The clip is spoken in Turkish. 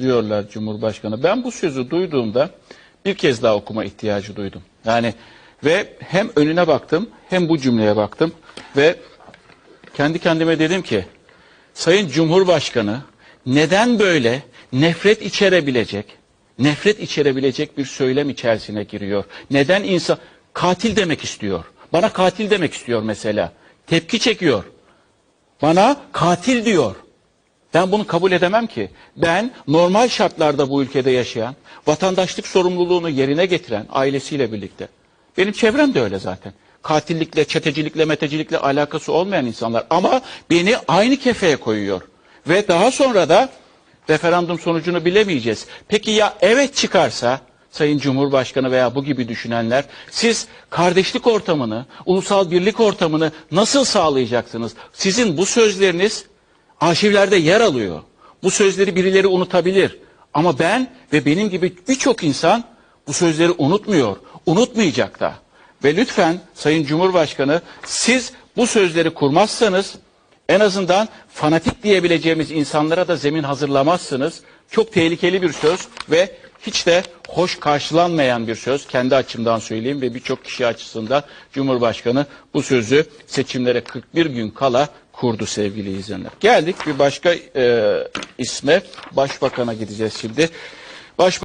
diyorlar Cumhurbaşkanı. Ben bu sözü duyduğumda bir kez daha okuma ihtiyacı duydum. Yani ve hem önüne baktım hem bu cümleye baktım ve kendi kendime dedim ki Sayın Cumhurbaşkanı neden böyle nefret içerebilecek, nefret içerebilecek bir söylem içerisine giriyor? Neden insan katil demek istiyor? Bana katil demek istiyor mesela. Tepki çekiyor. Bana katil diyor. Ben bunu kabul edemem ki. Ben normal şartlarda bu ülkede yaşayan, vatandaşlık sorumluluğunu yerine getiren ailesiyle birlikte. Benim çevrem de öyle zaten. Katillikle, çetecilikle, metecilikle alakası olmayan insanlar. Ama beni aynı kefeye koyuyor. Ve daha sonra da referandum sonucunu bilemeyeceğiz. Peki ya evet çıkarsa Sayın Cumhurbaşkanı veya bu gibi düşünenler siz kardeşlik ortamını, ulusal birlik ortamını nasıl sağlayacaksınız? Sizin bu sözleriniz arşivlerde yer alıyor. Bu sözleri birileri unutabilir. Ama ben ve benim gibi birçok insan bu sözleri unutmuyor. Unutmayacak da. Ve lütfen Sayın Cumhurbaşkanı siz bu sözleri kurmazsanız en azından fanatik diyebileceğimiz insanlara da zemin hazırlamazsınız. Çok tehlikeli bir söz ve hiç de hoş karşılanmayan bir söz. Kendi açımdan söyleyeyim ve birçok kişi açısından Cumhurbaşkanı bu sözü seçimlere 41 gün kala kurdu sevgili izleyenler. Geldik bir başka e, isme. Başbakan'a gideceğiz şimdi. Başbakan